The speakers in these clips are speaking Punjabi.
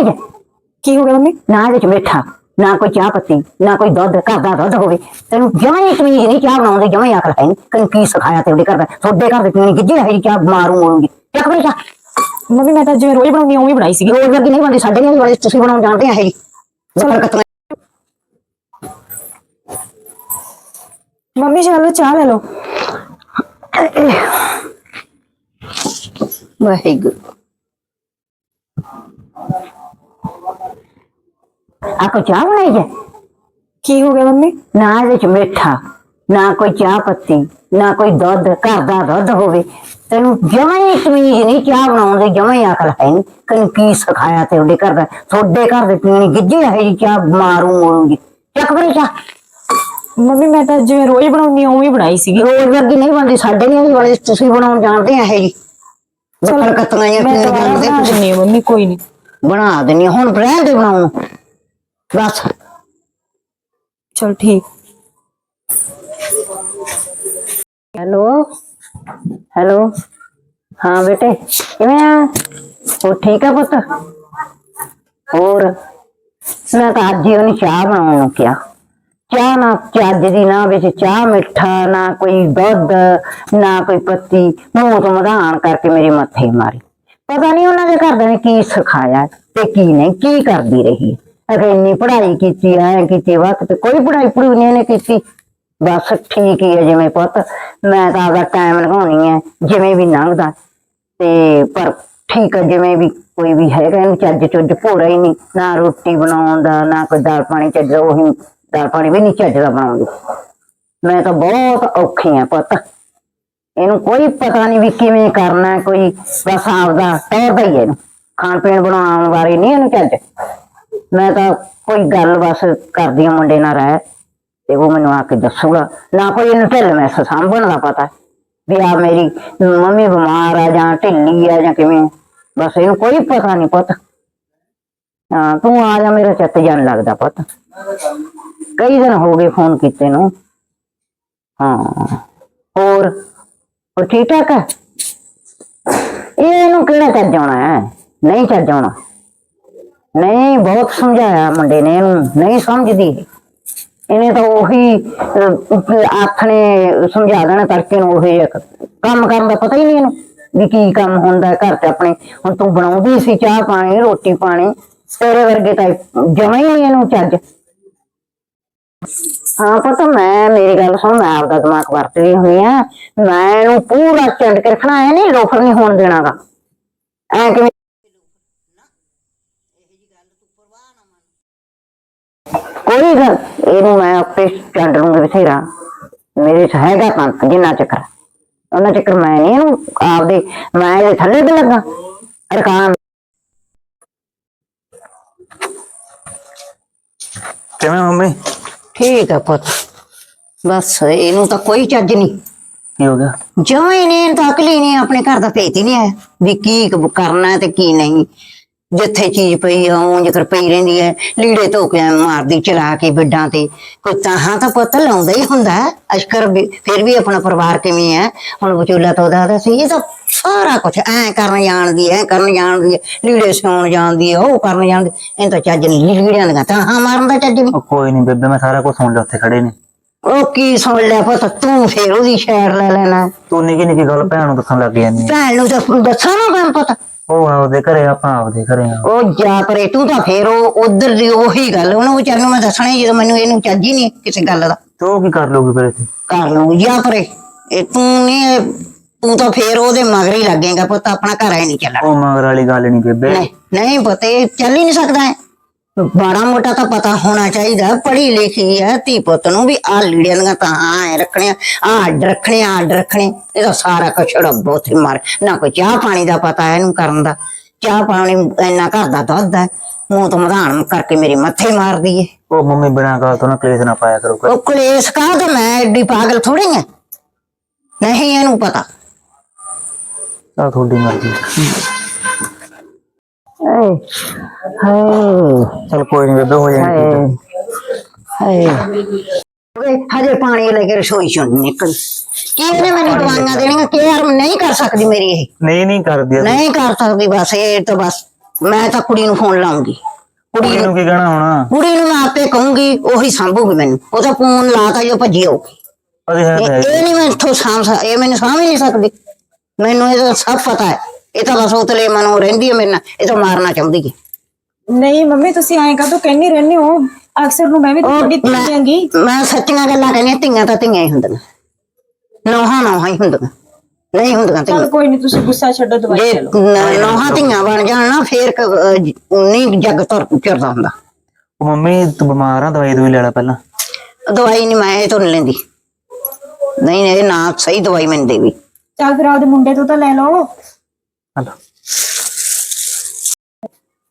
ਬਣਾਈ ਹੈ ਕੀ ਹੋ ਗਿਆ ਮੰਮੀ ਨਾ ਇਹਦੇ ਚ ਮਿੱਠਾ ਨਾ ਕੋਈ ਚਾਹ ਪੱਤੀ ਨਾ ਕੋਈ ਦੁੱਧ ਘਰ ਦਾ ਦੁੱਧ ਹੋਵੇ ਤੈਨੂੰ ਜਮਾਂ ਹੀ ਕਮੀਜ਼ ਨਹੀਂ ਚਾਹ ਬਣਾਉਣ ਦੀ ਜਮਾਂ ਹੀ ਅਕਲ ਹੈ ਨਹੀਂ ਤੈਨੂੰ ਕੀ ਸਿਖਾਇਆ ਤੇ ਉਹਦੇ ਘਰ ਦਾ ਤੁਹਾਡੇ ਘਰ ਦੇ ਪੀਣੀ ਕਿੱਜੀ ਹੈ ਚਾਹ ਮਾਰੂ ਮੋੜੂਗੀ ਚੱਕ ਬਣੀ ਚਾਹ ਮੰਮੀ ਮੈਂ ਤਾਂ ਜਿਵੇਂ ਰੋਜ਼ ਬਣਾਉਂਦੀ ਹਾਂ ਉਵੇਂ ਬਣਾਈ ਸੀਗੀ ਰੋਜ਼ ਵਰਗੀ ਨਹੀਂ ਬਣਦੀ ਸਾਡੇ ਨਹੀਂ ਬੜੇ ਤੁਸੀਂ ਬਣਾਉਣ ਜਾਣਦੇ ਆ ਇਹ ਜੀ ਬਰਕਤ ਮੰਮੀ ਜੀ ਲਓ ਚਾਹ ਲੈ ਲਓ ਵਾਹਿਗੁਰੂ ਆ ਕੋ ਚਾਹ ਬਣਾਈ ਹੈ? ਕੀ ਹੋ ਗਿਆ ਮੰਮੀ? ਨਾ ਇਹਦੇ ਚ ਮਿੱਠਾ ਨਾ ਕੋਈ ਚਾਹ ਪੱਤੀ ਨਾ ਕੋਈ ਦੁੱਧ ਘਰ ਦਾ ਦੁੱਧ ਹੋਵੇ। ਤੈਨੂੰ ਜਮਾਂ ਹੀ ਕਮੀਜ਼ ਨਹੀਂ ਚਾਹ ਬਣਾਉਣ ਦੀ ਜਮਾਂ ਹੀ ਅਕਲ ਹੈ ਨਹੀਂ। ਤੈਨੂੰ ਕੀ ਸਿਖਾਇਆ ਤੇ ਉਹਦੇ ਘਰ ਦਾ? ਤੁਹਾਡੇ ਘਰ ਦੇ ਪੀਣੀ ਗਿੱਜੇ ਹੈ ਜੀ ਚਾਹ ਮਾਰੂ ਮੋੜੂਗੀ ਚੱਕ ਬਣੀ ਚਾਹ। ਮੰਮੀ ਮੈਂ ਤਾਂ ਜਿਵੇਂ ਰੋਜ਼ ਬਣਾਉਂਦੀ ਹਾਂ ਉਵੇਂ ਬਣਾਈ ਸੀਗੀ। ਰੋਜ਼ ਵਰਗੀ ਨਹੀਂ ਬਣਦੀ ਸਾਡੇ ਨਹੀਂ ਬਣਦੀ ਤੁਸੀਂ ਬਣਾਉਣ ਜਾਣਦੇ ਆ ਇਹ ਜੀ ਬੱਕਰ ਮੈਂ ਕਿਵੇਂ ਤਾਂ ਜਾਣਦੇ ਬਣਾ ਤੁਸੀਂ। ਦਿੰਦੀ ਹਾਂ ਮੰਮੀ ਕੋਈ ਨਹੀਂ। ਬਣਾ ਆ। ਹੁਣ ਰਹਿਣ ਦੇ ਬਣਾਉਣ। ਨੂੰ। ਬਸ ਚਲ ਠੀਕ ਹੈਲੋ ਹੈਲੋ ਹਾਂ ਬੇਟੇ ਕਿਵੇਂ ਆ ਹੋ ਠੀਕ ਆ ਪੁੱਤ ਹੋਰ ਮੈਂ ਤਾਂ ਅੱਜ ਹੀ ਉਹਨੂੰ ਚਾਹ ਬਣਾਉਣ ਨੂੰ ਕਿਹਾ ਚਾਹ ਨਾ ਚੱਜ ਦੀ ਨਾ ਵਿੱਚ ਚਾਹ ਮਿੱਠਾ ਨਾ ਕੋਈ ਦੁੱਧ ਨਾ ਕੋਈ ਪੱਤੀ ਮੂੰਹ ਤੋਂ ਮਧਾਣ ਕਰਕੇ ਮੇਰੇ ਮੱਥੇ ਮਾਰੀ ਪਤਾ ਨਹੀਂ ਉਹਨਾਂ ਦੇ ਘਰਦਿਆਂ ਨੇ ਕੀ ਸਿਖਾਇਆ ਤੇ ਕੀ ਨਹੀਂ ਕੀ ਕਰਦੀ ਰਹੀ ਅਗੇ ਇੰਨੀ ਪੜ੍ਹਾਈ ਕੀਤੀ ਐ ਕੀਤੀ, ਵਕਤ ਕੋਈ ਪੜ੍ਹਾਈ ਪੜੂ ਨਹੀਂ ਇਹਨੇ ਕੀਤੀ। ਬਸ ਠੀਕ ਹੀ ਹੈ ਜਿਵੇਂ ਪੁੱਤ, ਮੈਂ ਤਾਂ ਆਪਦਾ ਟਾਈਮ ਲਗਾਉਣੀ ਹੈ ਜਿਵੇਂ ਵੀ ਲੰਘਦਾ। ਤੇ ਪਰ ਠੀਕ ਹੈ ਜਿਵੇਂ ਵੀ ਕੋਈ ਵੀ ਹੈਗਾ, ਇਹਨੂੰ ਚੱਜ ਚੁੱਜ ਭੋਰਾ ਹੀ ਨਹੀਂ, ਨਾ ਰੋਟੀ ਬਣਾਉਣ ਦਾ, ਨਾ ਕੋਈ ਦਾਲ ਪਾਣੀ ਚੱਜ ਦਾ, ਉਹੀ ਦਾਲ ਪਾਣੀ ਵੀ ਨਹੀਂ ਚੱਜ ਦਾ ਬਣਾਉਂਦੀ। ਮੈਂ ਤਾਂ ਬਹੁਤ ਔਖੀ ਆ ਪੁੱਤ। ਇਹਨੂੰ ਕੋਈ ਪਤਾ ਨਹੀਂ ਵੀ ਕਿਵੇਂ ਕਰਨਾ, ਕੋਈ ਬਸ ਆਪਦਾ ਟੌਰਦਾ ਹੀ ਇਹਨੂੰ। ਖਾਣ ਪੀਣ ਬਣਾਉਣ ਬਾਰੇ ਨਹੀਂ ਇਹਨੂੰ ਚੱਜ। ਮੈਂ ਤਾਂ ਕੋਈ ਗੱਲ ਬਸ ਕਰਦੀ ਆ ਮੁੰਡੇ ਨਾਲ ਰਹਿ, ਤੇ ਉਹ ਮੈਨੂੰ ਆ ਕੇ ਦੱਸੂਗਾ। ਨਾ ਕੋਈ ਇਹਨੂੰ ਢਿੱਲ ਮੈਂ ਸਾਂਭਣ ਦਾ ਪਤਾ। ਵੀ ਆ ਮੇਰੀ ਮੰਮੀ ਬਿਮਾਰ ਆ ਜਾਂ ਢਿੱਲੀ ਆ ਜਾਂ ਕਿਵੇਂ, ਬਸ ਇਹਨੂੰ ਕੋਈ ਪਤਾ ਨਹੀਂ ਪੁੱਤ। ਹਾਂ, ਤੂੰ ਆ ਜਾ, ਮੇਰਾ ਚੱਤ ਜਾਣ ਲੱਗਦਾ ਪੁੱਤ। ਕਈ ਦਿਨ ਹੋ ਗਏ ਫੋਨ ਕੀਤੇ ਨੂੰ। ਹਾਂ, ਹੋਰ ਹੋਰ ਠੀਕ ਠਾਕ ਹੈ ਇਹ ਇਹਨੂੰ ਕਿਹੜਾ ਚੱਜ ਆਉਣਾ ਹੈ? ਨਹੀਂ ਚੱਜ ਆਉਣਾ। ਨਹੀਂ ਬਹੁਤ ਸਮਝਾਇਆ ਮੁੰਡੇ ਨੇ ਇਹਨੂੰ ਨਹੀਂ ਸਮਝਦੀ। ਇਹਨੇ ਤਾਂ ਉਹੀ ਅਹ, ਆਥਣੇ ਸਮਝਾ ਦੇਣਾ ਤੜਕੇ ਨੂੰ ਉਹੀ ਕੰਮ ਕਰਨ ਦਾ ਪਤਾ ਹੀ ਨਹੀਂ ਇਹਨੂੰ ਵੀ ਕੀ ਕੰਮ ਹੁੰਦਾ ਘਰ ਤੇ ਆਪਣੇ। ਹੁਣ ਤੂੰ ਬਣਾਉਂਦੀ ਸੀ ਚਾਹ ਪਾਣੀ ਰੋਟੀ ਪਾਣੀ ਤੇਰੇ ਵਰਗੇ ਤਾਂ ਜਮਾ ਹੀ ਨਹੀਂ ਇਹਨੂੰ ਚੱਜ। ਹਾਂ ਪਤਾ ਮੈਂ ਮੇਰੀ ਗੱਲ ਸੁਣ ਮੈਂ ਆਪਦਾ ਦਿਮਾਗ ਵਰਤਦੀ ਹੋਈ ਆ। ਮੈਂ ਇਹਨੂੰ ਪੂਰਾ ਚੰਡ ਕੇ ਰੱਖਣਾ ਹੈ ਨਹੀਂ ਲੋਫਰ ਨਹੀਂ ਹੋਣ ਦੇਣਾਗਾ। ਐ ਕੋਈ ਗੱਲ ਇਹਨੂੰ ਮੈਂ ਆਪੇ ਚੰਡ ਲੂੰਗੀ ਬਥੇਰਾ। ਮੇਰੇ ਚ ਹੈਗਾ ਕੰਤ ਜਿੰਨਾ ਚੱਕਰ ਉਹਨਾਂ ਚੱਕਰ ਮੈਂ ਨਹੀਂ ਇਹਨੂੰ ਆਪਦੇ ਮੈਂ ਇਹਦੇ ਥੱਲੇ ਤੇ ਲੱਗਾ। ਰਕਾਨ ਕਿਵੇਂ ਮੰਮੀ? ਠੀਕ ਆ ਪੁੱਤ। ਬਸ ਇਹਨੂੰ ਤਾਂ ਕੋਈ ਚੱਜ ਨਹੀਂ ਕੀ ਹੋ ਗਿਆ? ਜਮਾਂ ਹੀ ਨਹੀਂ ਤਾਂ ਅਕਲ ਹੀ ਨਹੀਂ ਆਪਣੇ ਘਰ ਦਾ ਭੇਤ ਹੀ ਨਹੀਂ ਆਇਆ ਵੀ ਕ- ਕਰਨਾ ਤੇ ਕੀ ਨਹੀਂ। ਜਿੱਥੇ ਚੀਜ਼ ਪਈ ਆ ਉਹ ਜੇਕਰ ਪਈ ਰਹਿੰਦੀ ਹੈ ਲੀੜੇ ਧੋ ਕੇ ਐਂ ਮਾਰਦੀ ਚਲਾ ਕੇ ਬਿੱਡਾਂ ਤੇ। ਕੋਈ ਤਾਹਾਂ ਤਾਂ ਪੁੱਤ ਲਾਉਂਦਾ ਹੀ ਹੁੰਦਾ ਹੈ। ਅਸ਼ਕਰ ਵੀ ਫਿਰ ਵੀ ਆਪਣਾ ਪਰਿਵਾਰ ਕਿਵੇਂ ਹੈ ਹੁਣ ਵਿਚੋਲਾ ਤਾਂ ਉਹਦਾ ਤਾਂ ਸੀ ਇਹ ਤਾਂ ਸਾਰਾ ਕੁਝ ਐ ਕਰਨ ਜਾਣਦੀ ਐ ਕਰਨ ਜਾਣਦੀ ਹੈ ਲੀੜੇ ਸਿਉਣ ਜਾਣਦੀ ਹੈ ਉਹ ਕਰਨ ਜਾਣਦੀ ਇਹ ਤਾਂ ਚੱਜ ਨਹੀਂ ਲੀੜਿਆਂ ਦੀਆਂ ਤਾਹਾਂ ਮਾਰਨ ਦਾ ਚੱਜ ਨਹੀਂ ਉਹ ਕੋਈ ਨਹੀਂ ਬੇਬੇ ਮੈਂ ਸਾਰਾ ਕੁਝ ਸੁਣ ਲਿਆ ਉੱਥੇ ਖੜੇ ਨੇ। ਉਹ ਕੀ ਸੁਣ ਲਿਆ ਪੁੱਤ ਤੂੰ ਫੇਰ ਉਹਦੀ ਸ਼ੈਰ ਲੈ ਲੈਣਾ। ਤੂੰ ਨਿੱਕੀ ਨਿੱਕੀ ਗੱਲ ਭੈਣ ਨੂੰ ਦੱਸਣ ਲੱਗ ਜਾਂਦੀ ਹੈ। ਭੈਣ ਨੂੰ ਤਾਂ ਦੱਸਾਂ ਨਾ ਮੈਂ ਪੁੱਤ। ਉਹ ਆਪਦੇ ਘਰੇ ਆਪਾਂ ਆਪਦੇ ਘਰੇ ਆ। ਉਹ ਜਾ ਪਰੇ ਤੂੰ ਤਾਂ ਫੇਰ ਉਹ ਉਧਰ ਦੀ ਉਹੀ ਗੱਲ ਉਹਨੂੰ ਵਿਚਾਰ ਨੂੰ ਮੈਂ ਦੱਸਣਾ ਹੀ ਜਦੋਂ ਮੈਨੂੰ ਇਹਨੂੰ ਚੱਜ ਹੀ ਨਹੀਂ ਕਿਸੇ ਗੱਲ ਦਾ। ਤੇ ਕੀ ਕਰ ਲੋਗੇ ਫਿਰ ਇੱਥੇ? ਕਰ ਲਊ ਜਾ ਪਰੇ ਇਹ ਤੂੰ ਨਹੀਂ ਤੂੰ ਤਾਂ ਫੇਰ ਉਹਦੇ ਮਗਰ ਹੀ ਲੱਗੇਗਾ ਪੁੱਤ ਆਪਣਾ ਘਰ ਐ ਨਹੀਂ ਚੱਲਣਾ। ਉਹ ਮਗਰ ਵਾਲੀ ਗੱਲ ਨਹੀਂ ਬੇਬੇ। ਨਹੀਂ ਨਹੀਂ ਪੁੱਤ ਇਹ ਚੱਲ ਹੀ ਨਹੀਂ ਸਕਦਾ ਹੈ ਬਾੜਾ ਮੋਟਾ ਤਾਂ ਪਤਾ ਹੋਣਾ ਚਾਹੀਦਾ ਪੜ੍ਹੀ ਲਿਖੀ ਹੈ ਧੀ ਪੁੱਤ ਨੂੰ ਵੀ ਆ ਲੀੜਿਆਂ ਦੀਆਂ ਤਾਂ ਐ ਰੱਖਣੀਆਂ ਆ ਅੱਡ ਰੱਖਣੇ ਆ ਅੱਡ ਰੱਖਣੇ ਇਹ ਤਾਂ ਸਾਰਾ ਕੁਛ ਰੱਬੋ ਤੇ ਮਾਰ ਨਾ ਕੋਈ ਚਾਹ ਪਾਣੀ ਦਾ ਪਤਾ ਹੈ ਇਹਨੂੰ ਕਰਨ ਦਾ। ਚਾਹ ਪਾਣੀ ਇੰਨਾ ਘਰ ਦਾ ਦੁੱਧ ਹੈ ਮੂੰਹ ਤੋਂ ਮਧਾਣ ਕਰਕੇ ਮੇਰੇ ਮੱਥੇ ਮਾਰਦੀ ਏ। ਉਹ ਮੰਮੀ ਬਿਨਾਂ ਗੱਲ ਤੋਂ ਨਾ ਕਲੇਸ਼ ਨਾ ਪਾਇਆ ਕਰੋ ਉਹ ਕਲੇਸ਼ ਕਾ ਤੇ? ਮੈਂ ਐਡੀ ਪਾਗਲ ਥੋੜੀ ਆ। ਨਹੀਂ ਇਹਨੂੰ ਪਤਾ। ਆ ਤੁਹਾਡੀ ਮਰਜ਼ੀ। ਹਾਏ ਹਾਏ ਚਲ ਕੋਈ ਨਹੀਂ ਬੇਬੇ ਹੋ ਜਾਏਗੀ ਹਾਏ। ਹਾਏ। ਹਜੇ ਪਾਣੀ ਲੈ ਕੇ ਰਸੋਈ ਚੋਂ ਨਿਕਲ ਕੀ ਇਹਨੇ ਮੈਨੂੰ ਦਵਾਈਆਂ ਦੇਣੀਆਂ? ਕੇਅਰ ਨਹੀਂ ਕਰ ਸਕਦੀ ਮੇਰੀ ਇਹ। ਨਹੀਂ ਨਹੀਂ ਕਰਦੀ ਅਸੀਂ। ਨਹੀਂ ਕਰ ਸਕਦੀ ਬਸ ਇਹ ਤਾਂ ਬਸ। ਮੈਂ ਤਾਂ ਕੁੜੀ ਨੂੰ ਫੋਨ ਲਾਉਂਗੀ। ਕੁੜੀ ਕੁੜੀ ਨੂੰ ਨੂੰ ਕੀ ਕਹਿਣਾ ਹੋਣਾ? ਕੁੜੀ ਨੂੰ ਮੈਂ ਆਪੇ ਕਹੂੰਗੀ ਉਹੀ ਸੰਭੂਗੀ ਮੈਨੂੰ। ਉਹਦਾ ਫੋਨ ਲਾਤਾ ਜੋ ਭੱਜੀ ਆਊਗੀ। ਅਰੇ ਹੈ ਤਾਂ ਹੈ। ਇਹ ਨਹੀਂ ਮੈਂ ਇੱਥੋਂ ਸਾਂਭ ਸਕ ਇਹ ਮੈਨੂੰ ਸਾਂਭ ਹੀ ਨਹੀਂ ਸਕਦੀ। ਮੈਨੂੰ ਇਹਦਾ ਸਭ ਪਤਾ ਹੈ। ਇਹ ਤਾਂ ਬਸ ਉਤਲੇ ਮਨੋਂ ਰਹਿੰਦੀ ਹੈ ਮੇਰੇ ਨਾਲ ਇਹ ਤਾਂ ਮਾਰਨਾ ਚਾਹੁੰਦੀ ਹੈ ਨਹੀਂ ਮੰਮੀ ਤੁਸੀਂ ਐਂ ਕਾਹਤੋਂ ਕਹਿੰਦੀ ਰਹਿੰਦੇ ਹੋ। ਅਕਸਰ ਨੂੰ ਮੈਂ ਵੀ ਤੁਹਾਡੀ ਧੀ ਮੈਂ- ਜਾਂਗੀ ਮੈਂ ਸੱਚੀਆਂ ਗੱਲਾਂ ਕਹਿੰਦੀ ਹਾਂ, ਧੀਆਂ ਤਾਂ ਧੀਆਂ ਹੀ ਹੁੰਦੀਆਂ। ਨੋਹਾਂ ਨੋਹਾਂ ਹੀ ਹੁੰਦੀਆਂ। ਨਹੀਂ ਹੁੰਦੀਆਂ ਧੀਆਂ। ਚਲ ਕੋਈ ਨਹੀਂ ਤੁਸੀਂ ਗੁੱਸਾ ਛੱਡੋ ਦਵਾਈ ਚਲੋ। ਨ- ਨੋਹਾਂ ਧੀਆਂ ਬਣ ਜਾਣ ਨਾ ਫੇਰ ਕ- ਨਹੀਂ ਜੱਗ ਤੁਰ ਚਿਰਦਾ ਹੁੰਦਾ। ਮੰਮੀ ਤੂੰ ਬਿਮਾਰ ਆ ਦਵਾਈ ਦਵਾਈ ਲੈ ਲੈ ਪਹਿਲਾਂ। ਦਵਾਈ ਨਹੀਂ ਮੈਂ ਇਹ ਤੋਂ ਨਹੀਂ ਲੈਂਦੀ। ਨਹੀਂ ਇਹ ਨਾ ਸਹੀ ਦਵਾਈ ਮੈਨੂੰ ਦੇਵੀ ਚੱਲ ਫਿਰ ਆਪਦੇ ਮੁੰਡੇ ਤੋਂ ਤਾਂ ਲੈ ਲਓ। ਹਲੋ।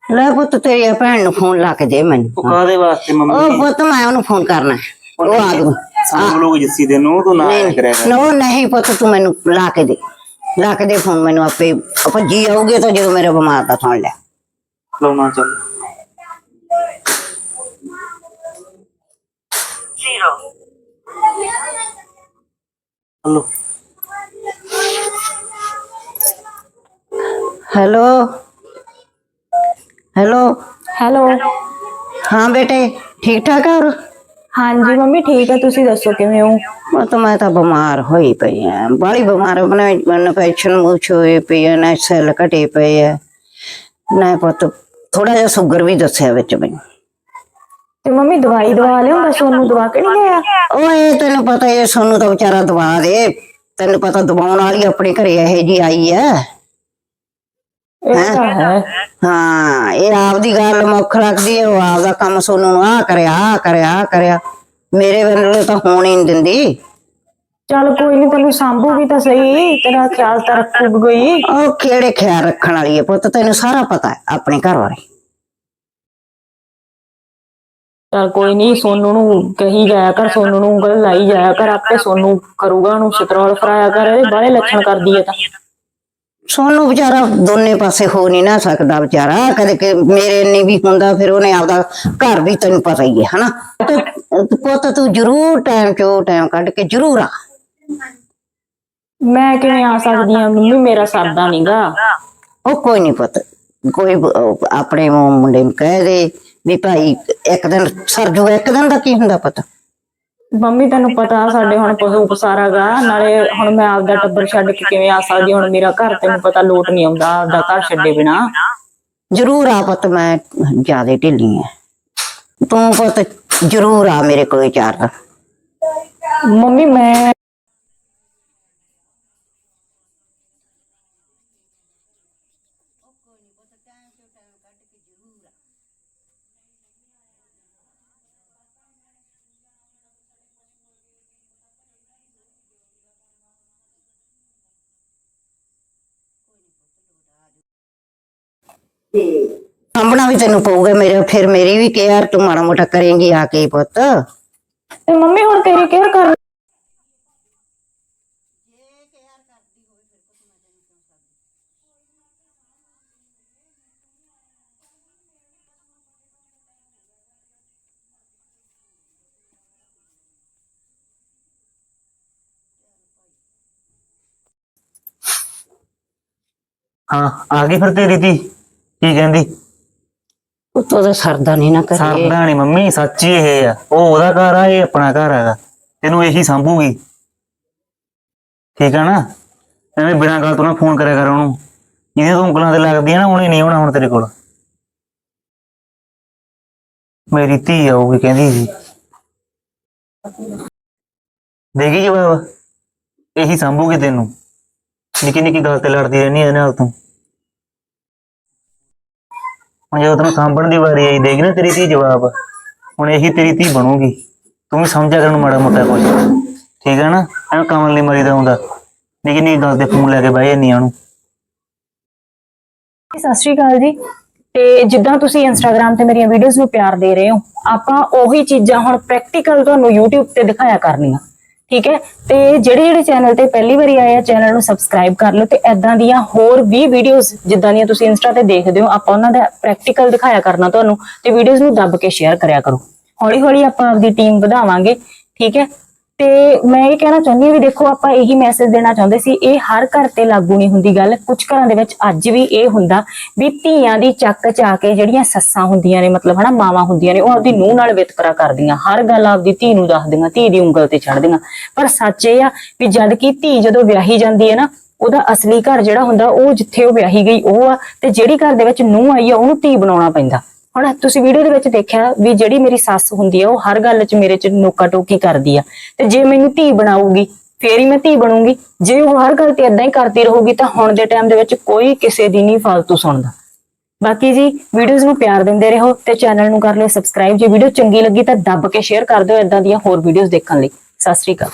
ਲੈ ਪੁੱਤ ਤੇਰੀ ਭੈਣ ਨੂੰ ਫੋਨ ਲਾ ਕੇ ਦੇ ਮੈਨੂੰ। ਉਹ ਕਾਦੇ ਵਾਸਤੇ ਮੰਮੀ ਉਹ ਪੁੱਤ ਮੈਂ ਉਹਨੂੰ ਫੋਨ ਕਰਨਾ। ਉਹ ਆ ਜੂ ਸਾਨੂੰ ਲੋਕ ਜਿੱਸੀ ਦੇ ਨੂੰ ਤੂੰ ਨਾ ਕਰਿਆ ਕਰ। ਨੋ ਨਹੀਂ ਪੁੱਤ ਤੂੰ ਮੈਨੂੰ ਲਾ ਕੇ ਦੇ। ਲਾ ਕੇ ਦੇ ਫੋਨ ਮੈਨੂੰ ਆਪੇ ਉਹ ਭੱਜੀ ਆਉਗੇ ਤਾਂ ਜਦੋਂ ਮੇਰੇ ਬਿਮਾਰ ਦਾ ਸੁਣ ਲੈ। ਲਾਉਣਾ ਚੱਲ। ਹਲੋ। ਹੈਲੋ? ਹੈਲੋ? ਹੈਲੋ? ਹਾਂ ਬੇਟੇ ਠੀਕ ਠਾਕ ਆ ਹਾਂਜੀ ਮੰਮੀ ਠੀਕ ਹੈ ਤੁਸੀਂ ਦੱਸੋ ਕਿਵੇਂ ਹੋ? ਉਹ ਤਾਂ ਮੈਂ ਤਾਂ ਬਿਮਾਰ ਹੋਈ ਪਈ ਆ। ਬਾਲੀ ਬਿਮਾਰ ਬਣਾ ਇਨਫੈਕਸ਼ਨ ਮੁਛ ਹੋਏ ਪਈ ਆ ਨਾ ਸੈੱਲ ਘਟੇ ਪਏ ਆ। ਨਾ ਪੁੱਤ ਥੋੜਾ ਜਿਹਾ ਸ਼ੂਗਰ ਵੀ ਦੱਸਿਆ ਵਿੱਚ ਮੈਨੂੰ। ਤੇ ਮੰਮੀ ਦਵਾਈ ਦਵਾ ਲਿਓ ਮੈਂ ਸੋਨੂੰ ਦਵਾ ਕੇ ਨਹੀਂ ਲਿਆ ਇਹ ਤੈਨੂੰ ਪਤਾ ਇਹ ਸੋਨੂੰ ਤਾਂ ਵਿਚਾਰਾ ਦਵਾ ਦੇ। ਤੈਨੂੰ ਪਤਾ ਦਵਾਉਣ ਵਾਲੀ ਆਪਣੇ ਘਰੇ ਇਹੋ ਜੀ ਆਈ ਆ। ਇਹ ਤਾਂ ਹੈ। ਹਾਂ ਇਹ ਆਪਦੀ ਗੱਲ ਮੁੱਖ ਰੱਖਦੀ ਹੈ ਉਹ ਆਪਦਾ ਕੰਮ ਸੋਨੂੰ ਨੂੰ ਆ ਕਰਿਆ ਆ ਕਰਿਆ ਆਹ ਕਰਿਆ। ਮੇਰੇ ਵੱਲੋਂ ਤਾਂ ਹੋਣ ਹੀ ਨਹੀਂ ਦਿੰਦੀ। ਚੱਲ ਕੋਈ ਨਹੀਂ ਤੈਨੂੰ ਸੰਭੂਗੀ ਤਾਂ ਸਹੀ ਤੇਰਾ ਖਿਆਲ ਤਾਂ ਰੱਖੂਗੀ ਉਹ ਕਿਹੜੇ ਖਿਆਲ ਰੱਖਣ ਵਾਲੀ ਹੈ ਪੁੱਤ ਤੈਨੂੰ ਸਾਰਾ ਪਤਾ ਹੈ ਆਪਣੇ ਘਰ ਬਾਰੇ। ਚੱਲ ਕੋਈ ਨਹੀਂ ਸੋਨੂੰ ਨੂੰ ਕਹੀ ਜਾਇਆ ਕਰ ਸੋਨੂੰ ਨੂੰ ਉਂਗਲ ਲਾਈ ਜਾਇਆ ਕਰ ਆਪੇ ਸੋਨੂੰ ਕਰੂਗਾ ਉਹਨੂੰ ਸਤਰੋਲ ਫਰਾਇਆ ਕਰ ਇਹ ਬਾਹਲੇ ਲੱਛਣ ਕਰਦੀ ਹੈ ਤਾਂ। ਸੋਨੂੰ ਵਿਚਾਰਾ ਦੋਨੇ ਪਾਸੇ ਹੋ ਨਹੀਂ ਨਾ ਸਕਦਾ ਵਿਚਾਰਾ। ਕਦੇ ਕਿ ਮੇਰੇ ਨੇ ਵੀ ਹੁੰਦਾ ਫਿਰ ਉਹਨੇ ਆਪਦਾ ਘਰ ਵੀ ਤੈਨੂੰ ਪਤਾ ਹੀ ਹੈ ਹਨਾ? ਤੇ ਪੁੱਤ ਤੂੰ ਜ਼ਰੂਰ ਟਾਈਮ ਚੋ ਟਾਈਮ ਕੱਢ ਕੇ ਜ਼ਰੂਰ ਆ। ਮੈਂ ਕਿਵੇਂ ਆ ਸਕਦੀ ਆ ਮੰਮੀ ਮੇਰਾ ਸਰਦਾ ਨਹੀਂਗਾ ਉਹ ਕੋਈ ਨਹੀਂ ਪੁੱਤ ਕੋਈ ਆਪਣੇ ਮੁੰਡੇ ਨੂੰ ਕਹਿ ਦੇ ਵੀ ਭਾਈ ਇੱਕ ਦਿਨ ਸਰਜੂ ਇੱਕ ਦਿਨ ਦਾ ਕੀ ਹੁੰਦਾ ਪਤਾ? ਮੰਮੀ ਤੈਨੂੰ ਪਤਾ ਸਾਡੇ ਹੁਣ ਪਸ਼ੂ ਪਸਾਰਾਗਾ ਨਾਲੇ ਹੁਣ ਮੈਂ ਆਪਦਾ ਟੱਬਰ ਛੱਡ ਕੇ ਕਿਵੇਂ ਆ ਸਕਦੀ ਹੁਣ ਮੇਰਾ ਘਰ ਤੈਨੂੰ ਪਤਾ ਲੋਟ ਨਹੀਂ ਆਉਂਦਾ ਆਪਦਾ ਘਰ ਛੱਡੇ ਬਿਨਾ। ਜ਼ਰੂਰ ਆ ਪੁੱਤ ਮੈਂ ਜਿਆਦੇ ਢਿੱਲੀ ਆ। ਤੂੰ ਪੁੱਤ ਜ਼ਰੂਰ ਆ ਮੇਰੇ ਕੋਲ ਚਾਰ ਮੰਮੀ ਮੈਂ ਸਾਂਭਣਾ ਵੀ ਤੈਨੂੰ ਪਊਗਾ ਮੇਰੇ ਫਿਰ ਮੇਰੀ ਵੀ ਕੇਅਰ ਤੂੰ ਮਾੜਾ ਮੋਟਾ ਕਰੇਂਗੀ ਆ ਕੇ ਪੁੱਤ। ਤੇ ਮੰਮੀ ਹੁਣ ਤੇਰੀ ਕੇਅਰ ਕਰ ਹਾਂ ਆ ਗਈ ਫਿਰ ਤੇਰੀ ਧੀ। ਕੀ ਕਹਿੰਦੀ? ਉੱਤੋਂ ਦਾ ਸਰਦਾ ਨਹੀਂ ਨਾ ਕਰੇ ਸਰਦਾ ਨੀ ਮੰਮੀ ਸੱਚੀ ਇਹ ਆ। ਉਹ ਉਹਦਾ ਘਰ ਆ ਇਹ ਆਪਣਾ ਘਰ ਹੈਗਾ। ਤੈਨੂੰ ਇਹੀ ਸੰਭੂਗੀ। ਠੀਕ ਆ ਨਾ? ਐਵੇਂ ਬਿਨਾਂ ਗੱਲ ਤੋਂ ਨਾ ਫੋਨ ਕਰਿਆ ਕਰ ਉਹਨੂੰ। ਜਿਹਦੇ ਤੂੰ ਉਂਗਲਾਂ ਤੇ ਲੱਗਦੀ ਆ ਨਾ ਉਹਨੇ ਨਹੀਂ ਆਉਣਾ ਹੁਣ ਤੇਰੇ ਕੋਲ। ਮੇਰੀ ਧੀ ਆਊਗੀ ਕਹਿੰਦੀ ਸੀ। ਦੇਗੀ ਜਵਾਬ ਇਹੀ ਸੰਭੂਗੀ ਤੈਨੂੰ। ਨਿੱਕੀ ਨਿੱਕੀ ਗੱਲ ਤੇ ਲੜਦੀ ਰਹਿਣੀ ਇਹਦੇ ਨਾਲ ਤੂੰ। ਹੁਣ ਜਦੋਂ ਤੈਨੂੰ ਸਾਂਭਣ ਦੀ ਵਾਰੀ ਆਈ ਦੇਗੀ ਨਾ ਤੇਰੀ ਧੀ ਜਵਾਬ। ਹੁਣ ਇਹੀ ਤੇਰੀ ਧੀ ਬਣੂਗੀ। ਤੂੰ ਵੀ ਸਮਝਿਆ ਕਰ ਮਾੜਾ ਮੋਟਾ ਕੁਝ ਠੀਕ ਹੈ ਨਾ? ਐਵੇਂ ਕਮਲ ਨਹੀਂ ਮਰੀਦਾ ਹੁੰਦਾ। ਨਿੱਕੀ ਨਿੱਕੀ ਗੱਲ ਤੇ ਫੋਨ ਲੈ ਕੇ ਬਹਿ ਜਾਂਦੀ ਆ ਉਹਨੂੰ। ਸਤਿ ਸ਼੍ਰੀ ਅਕਾਲ ਜੀ। ਤੇ ਜਿੱਦਾਂ ਤੁਸੀਂ ਇੰਸਟਾਗ੍ਰam ਤੇ ਮੇਰੀਆਂ ਵੀਡੀਓਜ਼ ਨੂੰ ਪਿਆਰ ਦੇ ਰਹੇ ਹੋ, ਆਪਾਂ ਉਹੀ ਚੀਜ਼ਾਂ ਹੁਣ ਪ੍ਰੈਕਟੀਕਲ ਤੁਹਾਨੂੰ YouTube ਤੇ ਦਿਖਾਇਆ ਕਰਨੀਆਂ। ਠੀਕ ਹੈ? ਤੇ ਜਿਹੜੇ ਜਿਹੜੇ ਚੈਨਲ ਤੇ ਪਹਿਲੀ ਵਾਰੀ ਆਏ ਆ ਚੈਨਲ ਨੂੰ ਸਬਸਕ੍ਰਾਈਬ ਕਰ ਲਓ ਤੇ ਐਦਾਂ ਦੀਆਂ ਹੋਰ ਵੀ ਵੀਡੀਓਜ਼ ਜਿੱਦਾਂ ਦੀਆਂ ਤੁਸੀਂ ਇੰਸਟਾ ਤੇ ਦੇਖਦੇ ਹੋ, ਆਪਾਂ ਉਹਨਾਂ ਦਾ ਪ੍ਰੈਕਟੀਕਲ ਦਿਖਾਇਆ ਕਰਨਾ ਤੁਹਾਨੂੰ ਤੇ ਵੀਡੀਓਜ਼ ਨੂੰ ਦੱਬ ਕੇ ਸ਼ੇਅਰ ਕਰਿਆ ਕਰੋ। ਹੌਲੀ ਹੌਲੀ ਆਪਾਂ ਆਪਦੀ ਟੀਮ ਵਧਾਵਾਂਗੇ, ਠੀਕ ਹੈ? ਤੇ ਮੈਂ ਇਹ ਕਹਿਣਾ ਚਾਹੁੰਦੀ ਹਾਂ ਵੀ ਦੇਖੋ, ਆਪਾਂ ਇਹੀ ਮੈਸੇਜ ਦੇਣਾ ਚਾਹੁੰਦੇ ਸੀ, ਇਹ ਹਰ ਘਰ ਤੇ ਲਾਗੂ ਨਹੀਂ ਹੁੰਦੀ ਗੱਲ। ਕੁਝ ਘਰਾਂ ਦੇ ਵਿੱਚ ਅੱਜ ਵੀ ਇਹ ਹੁੰਦਾ ਵੀ ਧੀਆਂ ਦੀ ਚੱਕ ਚਾ ਕੇ ਜਿਹੜੀਆਂ ਸੱਸਾਂ ਹੁੰਦੀਆਂ ਨੇ, ਮਤਲਬ ਹਨਾ, ਮਾਵਾਂ ਹੁੰਦੀਆਂ ਨੇ, ਉਹ ਆਪਦੀ ਨੂੰਹ ਨਾਲ ਵਿਤਕਰਾ ਕਰਦੀਆਂ। ਹਰ ਗੱਲ ਆਪਦੀ ਧੀ ਨੂੰ ਦੱਸਦੀਆਂ, ਧੀ ਦੀ ਉਂਗਲ ਤੇ ਚੜਦੀਆਂ ਪਰ ਸੱਚ ਇਹ ਆ ਵੀ ਜਦ ਕਿ ਧੀ ਜਦੋਂ ਵਿਆਹੀ ਜਾਂਦੀ ਹੈ ਨਾ, ਉਹਦਾ ਅਸਲੀ ਘਰ ਜਿਹੜਾ ਹੁੰਦਾ, ਉਹ ਜਿੱਥੇ ਉਹ ਵਿਆਹੀ ਗਈ, ਉਹ ਆ। ਤੇ ਜਿਹੜੀ ਘਰ ਦੇ ਵਿੱਚ ਨੂੰਹ ਆਈ ਆ, ਉਹਨੂੰ ਧੀ ਬਣਾਉਣਾ ਪੈਂਦਾ। ਹੁਣ ਤੁਸੀਂ ਵੀਡੀਓ ਦੇ ਵਿੱਚ ਦੇਖਿਆ ਵੀ ਜਿਹੜੀ ਮੇਰੀ ਸੱਸ ਹੁੰਦੀ ਆ, ਉਹ ਹਰ ਗੱਲ 'ਚ ਮੇਰੇ 'ਚ ਨੋਕਾ ਟੋਕੀ ਕਰਦੀ ਆ। ਤੇ ਜੇ ਮੈਨੂੰ ਧੀ ਬਣਾਊਗੀ, ਫੇਰ ਹੀ ਮੈਂ ਧੀ ਬਣੂੰਗੀ। ਜੇ ਉਹ ਹਰ ਗੱਲ ਤੇ ਇਦਾਂ ਹੀ ਕਰਦੀ ਰਹੂਗੀ, ਤਾਂ ਹੁਣ ਦੇ ਟਾਈਮ ਦੇ ਵਿੱਚ ਕੋਈ ਕਿਸੇ ਦੀ ਨਹੀਂ ਫालतू ਸੁਣਦਾ। ਬਾਕੀ ਜੀ ਵੀਡੀਓਜ਼ ਨੂੰ ਪਿਆਰ ਦਿੰਦੇ ਰਹੋ ਤੇ ਚੈਨਲ ਨੂੰ ਕਰ ਲਿਓ ਸਬਸਕ੍ਰਾਈਬ ਜੇ ਵੀਡੀਓ ਚੰਗੀ ਲੱਗੀ ਤਾਂ ਦੱਬ ਕੇ ਸ਼ੇਅਰ ਕਰ ਦਿਓ ਇਦਾਂ ਦੀਆਂ ਹੋਰ ਵੀਡੀਓਜ਼ ਦੇਖਣ ਲਈ। ਸਤਿ ਸ਼੍ਰੀ ਅਕਾਲ।